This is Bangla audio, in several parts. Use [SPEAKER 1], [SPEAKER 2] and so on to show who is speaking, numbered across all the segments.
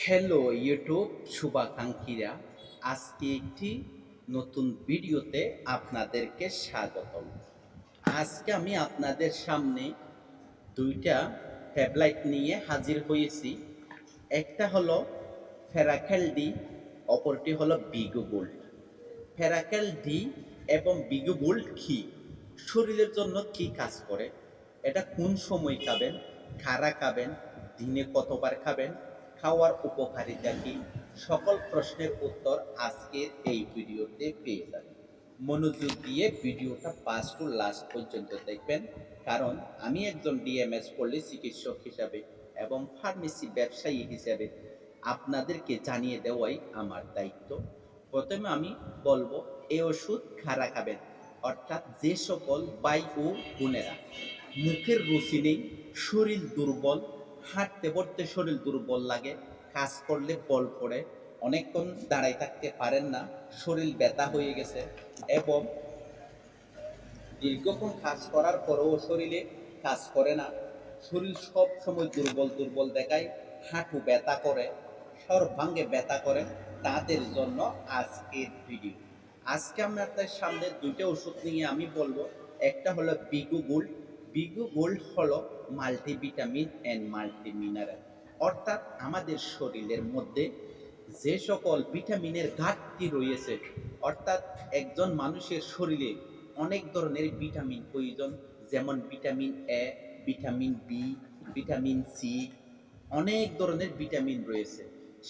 [SPEAKER 1] Hello YouTube শুভাকাঙ্ক্ষীরা। আজকে একটি নতুন ভিডিওতে আপনাদেরকে স্বাগতম। আজকে আমি আপনাদের সামনে দুইটা ট্যাবলেট নিয়ে হাজির হয়েছি। একটা হলো ফেরাকেল ডি অপরটি হলো বিগো গোল্ড ফেরাকেল ডি এবং বিগো গোল্ড কি? শরীরের জন্য কি কাজ করে? এটা কোন সময় খাবেন? খারা খাবেন? দিনে কতবার খাবেন? খাওয়ার উপকারিতা কি সকল প্রশ্নের উত্তর আজকের এই ভিডিওতে পেয়ে যাবেন মনোযোগ দিয়ে ভিডিওটা পাস টু লাস্ট পর্যন্ত দেখবেন, কারণ আমি একজন ডিএমএস পল্লী চিকিৎসক হিসাবে এবং ফার্মেসি ব্যবসায়ী হিসাবে আপনাদেরকে জানিয়ে দেওয়াই আমার দায়িত্ব। প্রথমে আমি বলব এই ওষুধ খারা খাবেন, অর্থাৎ যে সকল বাই ও বোনেরা মুখের রুচি নেই, শরীর দুর্বল হাঁটতে, পড়তে শরীর দুর্বল লাগে, কাজ করলে বল পড়ে, অনেকক্ষণ দাঁড়াই থাকতে পারেন না, শরীর ব্যথা হয়ে গেছে এবং দীর্ঘক্ষণ কাজ করার পরেও শরীরে কাজ করে না। শরীর সব সময় দুর্বল দুর্বল দেখায়, হাঁটু ব্যথা করে, সর্বাঙ্গে ব্যথা করে তাদের জন্য আজকের ভিডিও। আজকে আমি আপনার সামনে দুইটা ওষুধ নিয়ে আমি বলব। একটা হলো বিগু গোল্ড বিগু গোল্ড হলো মাল্টিভিটামিন অ্যান্ড মাল্টিমিনারেল। অর্থাৎ আমাদের শরীরের মধ্যে যে সকল ভিটামিনের ঘাটতি রয়েছে, অর্থাৎ একজন মানুষের শরীরে অনেক ধরনের ভিটামিন প্রয়োজন, যেমন vitamin A, vitamin B, vitamin C, অনেক ধরনের ভিটামিন রয়েছে।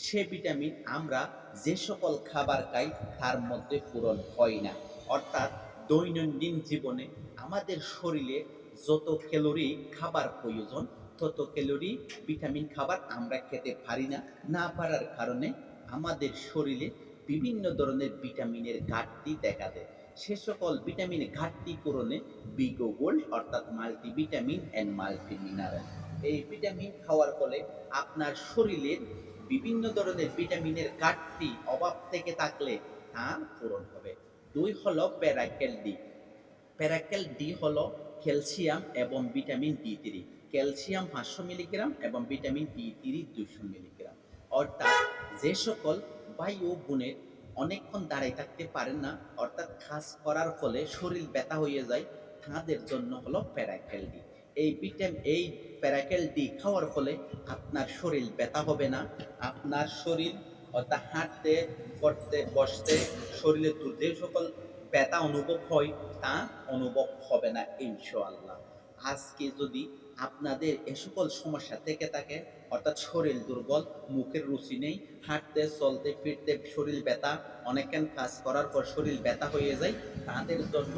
[SPEAKER 1] সে ভিটামিন আমরা যে সকল খাবার খাই, তার মধ্যে পূরণ হয় না। অর্থাৎ দৈনন্দিন জীবনে আমাদের শরীরে যত ক্যালোরি খাবার প্রয়োজন, তত ক্যালোরি, ভিটামিন খাবার আমরা খেতে পারি না না পারার কারণে আমাদের শরীরে বিভিন্ন ধরনের ভিটামিনের ঘাটতি দেখা দেয়। সে সকল ভিটামিন ঘাটতি পূরণে বিগো গোল্ড অর্থাৎ মাল্টিভিটামিন অ্যান্ড মাল্টিমিনারেল। এই ভিটামিন খাওয়ার ফলে আপনার শরীরের বিভিন্ন ধরনের ভিটামিনের ঘাটতি, অভাব থেকে থাকলে তা পূরণ হবে। দুই হলো প্যারাকেল ডি প্যারাকেল ডি হলো ক্যালসিয়াম এবং ভিটামিন ডি থ্রি। ক্যালসিয়াম পাঁচশো মিলিগ্রাম এবং ভিটামিন ডি থ্রি দুশো মিলিগ্রাম। অর্থাৎ যে সকল বায়ু বোনের অনেকক্ষণ দাঁড়াই থাকতে পারেন না, অর্থাৎ কাজ করার ফলে শরীর ব্যথা হয়ে যায়, তাদের জন্য হলো প্যারাকেল ডি। এই ভিটামিন এই প্যারাকেল ডি খাওয়ার ফলে আপনার শরীর ব্যথা হবে না, আপনার শরীর অর্থাৎ হাঁটতে, পড়তে, বসতে শরীরে দূর যে সকল ব্যথা অনুভব হয়, তা অনুভব হবে না, ইনশাআল্লাহ। আজকে যদি আপনাদের এ সকল সমস্যা থেকে থাকে, অর্থাৎ শরীর দুর্বল, মুখের রুচি নেই, হাঁটতে, চলতে, ফিরতে, শরীর ব্যথা অনেকক্ষণ কাজ করার পর শরীর ব্যথা হয়ে যায়, তাদের জন্য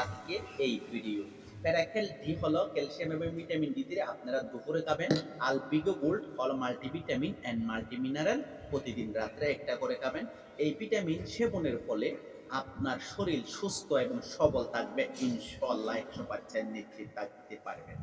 [SPEAKER 1] আজকে এই ভিডিও প্যারাকেল ডি হলো ক্যালসিয়াম এবং ভিটামিন ডি দিয়ে আপনারা দুপুরে খাবেন, আলবিগো গোল্ড হলো মাল্টিভিটামিন অ্যান্ড মাল্টিমিনারেল। প্রতিদিন রাত্রে একটা করে খাবেন। এই ভিটামিন সেবনের ফলে আপনার শরীর সুস্থ এবং সবল থাকবে। ইনশাল্লাহ একশো পার্সেন্ট নিশ্চিত থাকতে পারবেন।